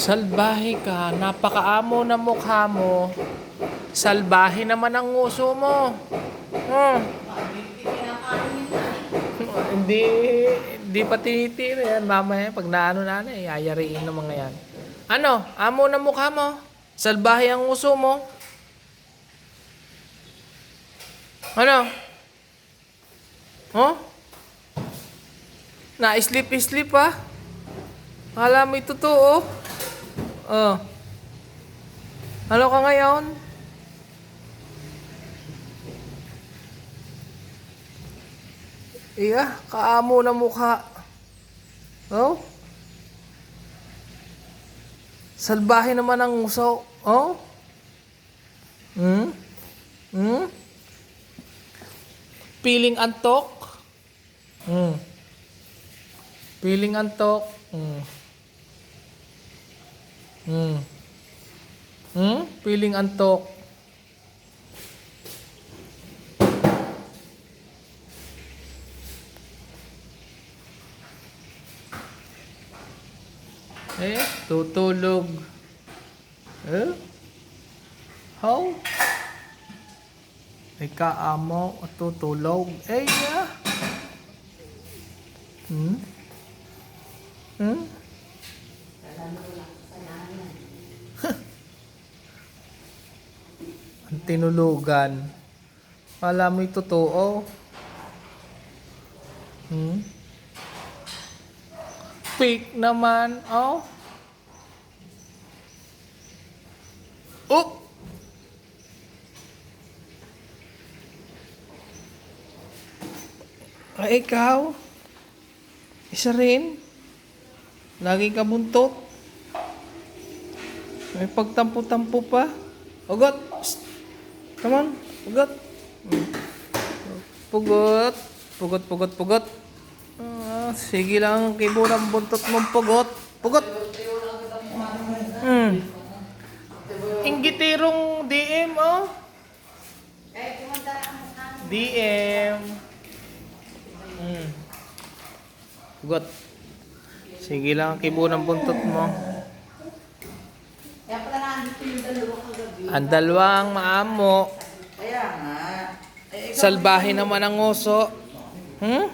Salbahe ka, napakaamo na mukha mo. Salbahe naman ang nguso mo. Hmm. hindi, hindi pa tinitira yan. Mamaya, pag naano na na, eh, ayariin ng mga yan. Ano? Amo na mukha mo? Salbahe ang uso mo? Ano? Oh? Na-sleep-sleep pa? Akala mo ito totoo? Oh. Ano ka ngayon? Iya, kaamo na mukha. Oh? Salbahe naman ang uso. Oh? Hmm? Hmm? Piling antok? Hmm. Piling antok? Hmm. Hmm. Hmm? Piling antok? Eh, tutulog. Eh? How? Ay kaamo at tutulog. Eh, yeah. Hmm? Hmm? Ang tinulugan. Kala mo'y totoo. Hmm? Fake naman. Oh. Oh! Ay, ikaw? Isa rin? Lagi ka buntot? May pagtampo-tampo pa? Ugot! Come on, pugot. Hmm. Pugot. Pugot, pugot, pugot. Ah, sige lang, kibo ng buntot mong pugot. Pugot! Hmm. Inggitirong DM, oh. DM. Hmm. Pugot. Sige lang, kibo ng buntot mo. Kaya pala nandito yung dalawa kagabi. Ang dalawang maamo. Kaya nga. Eh, Salbahe naman ang oso. Hmm?